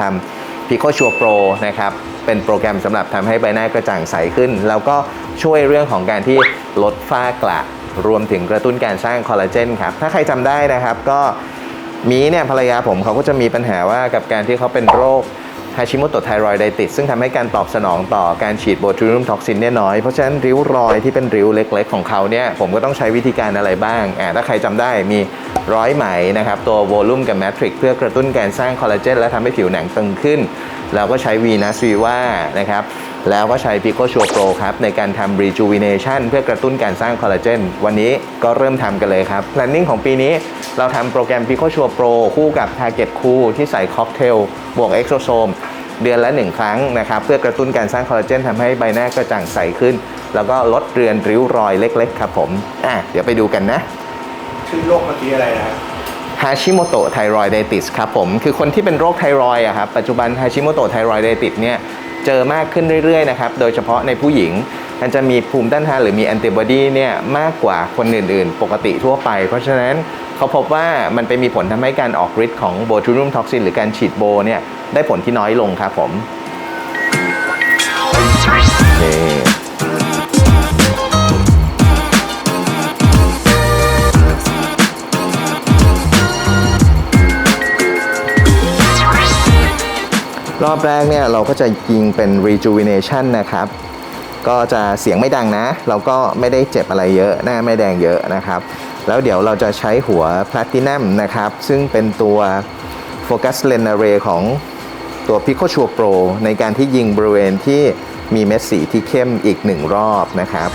ทำ Pico Sure Pro นะครับ เป็นโปรแกรมสำหรับทำให้ใบหน้ากระจ่างใสขึ้น แล้วก็ช่วยเรื่องของการที่ลดฝ้ากระรวมถึงกระตุ้นการสร้างคอลลาเจนครับ ถ้าใครจำได้นะครับก็มีเนี่ยภรรยาผมเขาก็จะมีปัญหาว่ากับการที่เขาเป็นโรค ฮาชิโมโตะไทรอยไดติสซึ่งทำให้การตอบสนองต่อการฉีดโบทูลินุมท็อกซินเนี่ยน้อย เพราะฉะนั้นริ้วรอยที่เป็นริ้วเล็ก ๆ ของเขาเนี่ยผมก็ต้องใช้วิธีการอะไรบ้างอ่าถ้าใครจำได้มีร้อยไหมนะครับตัวโวลูมกับแมทริกเพื่อกระตุ้นการสร้างคอลลาเจนและทำให้ผิวหนังตึงขึ้น เราก็ใช้วีนัสวีว่านะครับ แล้วก็ใช้ Pico Sure Pro ครับ ในการทำ rejuvenation เพื่อกระตุ้นการสร้างคอลลาเจนวันนี้ก็เริ่มทำกันเลยครับ planning ของปีนี้เราทำโปรแกรม Pico Sure Pro คู่กับ Target Cool ที่ใส่ค็อกเทลบวก Exosome เดือนละ 1 ครั้งนะครับเพื่อกระตุ้นการสร้างคอลลาเจนทำให้ใบหน้ากระจ่างใสขึ้น แล้วก็ลดเรือนริ้วรอยเล็ก ๆ ครับผมอะเดี๋ยวไปดูกันนะชื่อโรคเมื่อกี้อะไรนะครับฮาชิโมโตะไทรอยด์ไดติสครับผม คือคนที่เป็นโรคไทรอยด์อะครับ ปัจจุบันฮาชิโมโตะไทรอยด์ไดติสเนี่ย เจอมากขึ้นเรื่อยๆนะครับโดยเฉพาะในผู้หญิงมันจะมีภูมิต้านทานหรือมีแอนติบอดีเนี่ยมากกว่าคนอื่นๆ ปกติทั่วไป เพราะฉะนั้นเขาพบว่ามันไปมีผลทำให้การออกฤทธิ์ของโบทูนุมท็อกซินหรือการฉีดโบเนี่ยได้ผลที่น้อยลงครับผมนี่ รอบแรกเนี่ยเราก็จะยิงเป็น rejuvenation นะครับ ก็จะเสียงไม่ดังนะ เราก็ไม่ได้เจ็บอะไรเยอะ หน้าไม่แดงเยอะนะครับ แล้วเดี๋ยวเราจะใช้หัว platinum นะครับ ซึ่งเป็นตัว focus lens array ของตัว Pico Sure Pro ในการที่ยิงบริเวณที่มีเม็ดสีที่เข้มอีกหนึ่งรอบนะครับ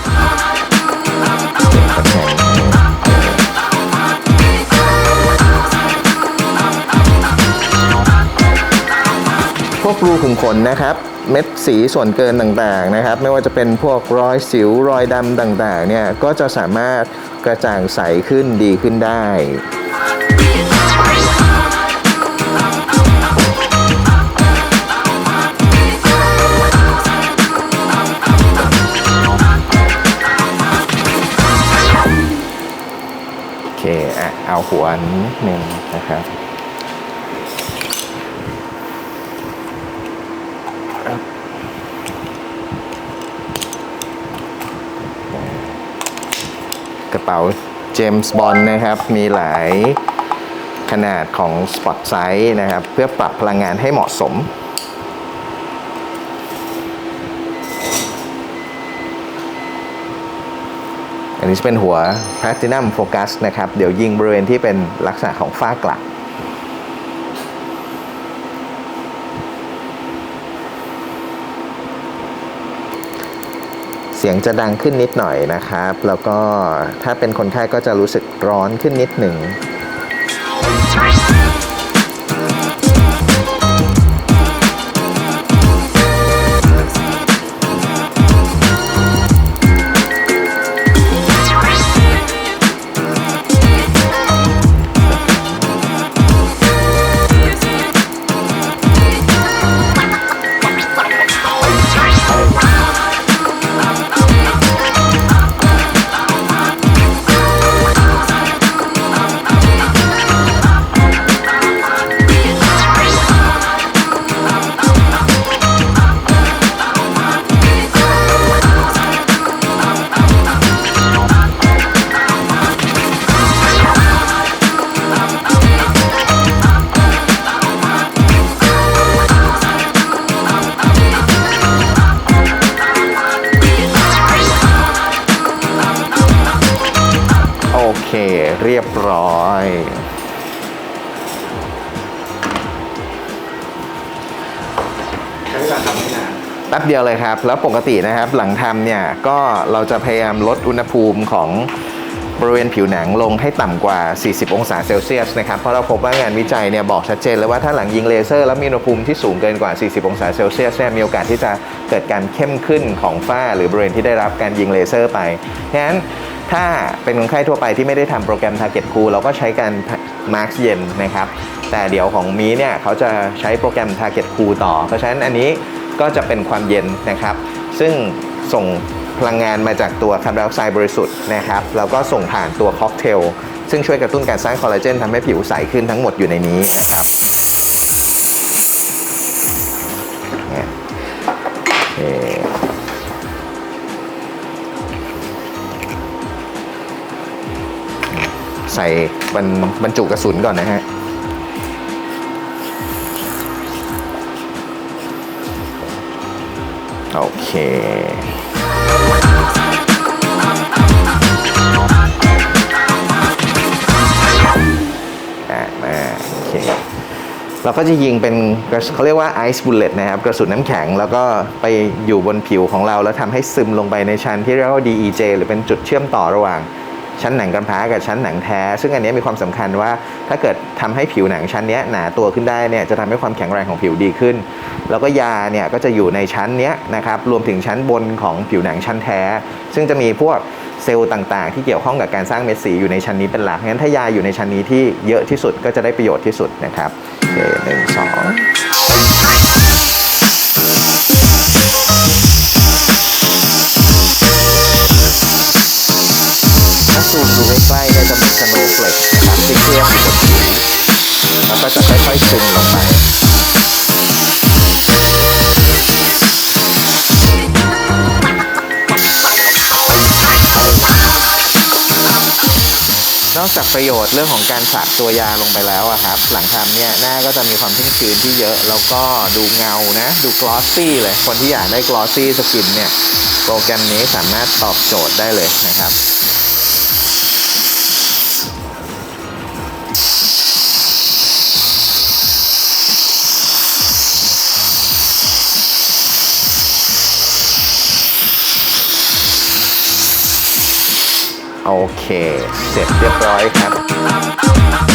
พวกรูขุมขนนะครับเม็ดสีส่วนเกินต่างๆนะครับ ไม่ว่าจะเป็นพวกรอยสิวรอยดำต่างๆเนี่ยก็จะสามารถกระจ่างใสขึ้นดีขึ้นได้โอเคอะเอาหัวนิดหนึ่งนะครับ กระเป๋าเจมส์บอลนะครับ มีหลายขนาดของสปอตไซส์นะครับ เพื่อปรับพลังงานให้เหมาะสม อันนี้จะเป็นหัว Platinum Focus นะครับ เดี๋ยวยิงบริเวณที่เป็นลักษณะของฝ้ากระ สียงจะดังขึ้นนิดหน่อยนะครับ แล้วก็ถ้าเป็นคนไข้ก็จะรู้สึกร้อนขึ้นนิดหนึ่ง เรียบร้อย ใช้เวลาทำไม่นานแป๊บเดียวเลยครับ แล้วปกตินะครับหลังทำเนี่ย ก็เราจะพยายามลดอุณหภูมิของบริเวณผิวหนังลงให้ต่ำกว่า 40 องศาเซลเซียสนะครับ เพราะเราพบว่างานวิจัยเนี่ยบอกชัดเจนเลยว่าถ้าหลังยิงเลเซอร์แล้วมีอุณหภูมิที่สูงเกินกว่า 40 องศาเซลเซียสเนี่ยมีโอกาสที่จะเกิดการเข้มขึ้นของฝ้า หรือบริเวณที่ได้รับการยิงเลเซอร์ไปฉะนั้น ถ้าเป็นคนไข้ทั่วไปที่ไม่ได้ทำโปรแกรม Target Cool เราก็ใช้การมาร์กเย็นนะครับ แต่เดี๋ยวของมีเนี่ยเขาจะใช้โปรแกรม Target Cool ต่อ เพราะฉะนั้นอันนี้ก็จะเป็นความเย็นนะครับ ซึ่งส่งพลังงานมาจากตัวคาร์บอนไดออกไซด์บริสุทธิ์นะครับ แล้วก็ส่งผ่านตัวค็อกเทล ซึ่งช่วยกระตุ้นการสร้างคอลลาเจนทำให้ผิวใสขึ้นทั้งหมดอยู่ในนี้นะครับ ใส่บรรบรรจุกระสุนก่อนนะฮะโอเคอะมาโอเค เราก็จะยิงเป็นเขาเรียกว่าไอซ์บุลเลตนะครับ กระสุนน้ำแข็ง แล้วก็ไปอยู่บนผิวของเรา แล้วทำให้ซึมลงไปในชั้นที่เรียกว่า DEJ หรือเป็นจุดเชื่อมต่อระหว่าง ชั้นหนังกำพร้ากับชั้นหนังแท้ ซึ่งอันนี้มีความสำคัญว่าถ้าเกิดทำให้ผิวหนังชั้นนี้หนาตัวขึ้นได้เนี่ยจะทำให้ความแข็งแรงของผิวดีขึ้น แล้วก็ยาเนี่ยก็จะอยู่ในชั้นนี้นะครับรวมถึงชั้นบนของผิวหนังชั้นแท้ ซึ่งจะมีพวกเซลล์ต่างๆ ที่เกี่ยวข้องกับการสร้างเม็ดสีอยู่ในชั้นนี้เป็นหลักงั้นถ้ายาอยู่ในชั้นนี้ที่เยอะที่สุดก็จะได้ประโยชน์ที่สุดนะครับโอเคหนึ่งสอง ก็จะค่อยๆซึมลงไปนอกจากประโยชน์เรื่องของการสาดตัวยาลงไปแล้วอะครับ หลังทำเนี่ยหน้าก็จะมีความชุ่มชื้นที่เยอะแล้วก็ดูเงานะ ดูกลอสซี่เลย คนที่อยากได้กลอสซี่สกินเนี่ย โปรแกรมนี้สามารถตอบโจทย์ได้เลยนะครับ โอเค เสร็จเรียบร้อยครับ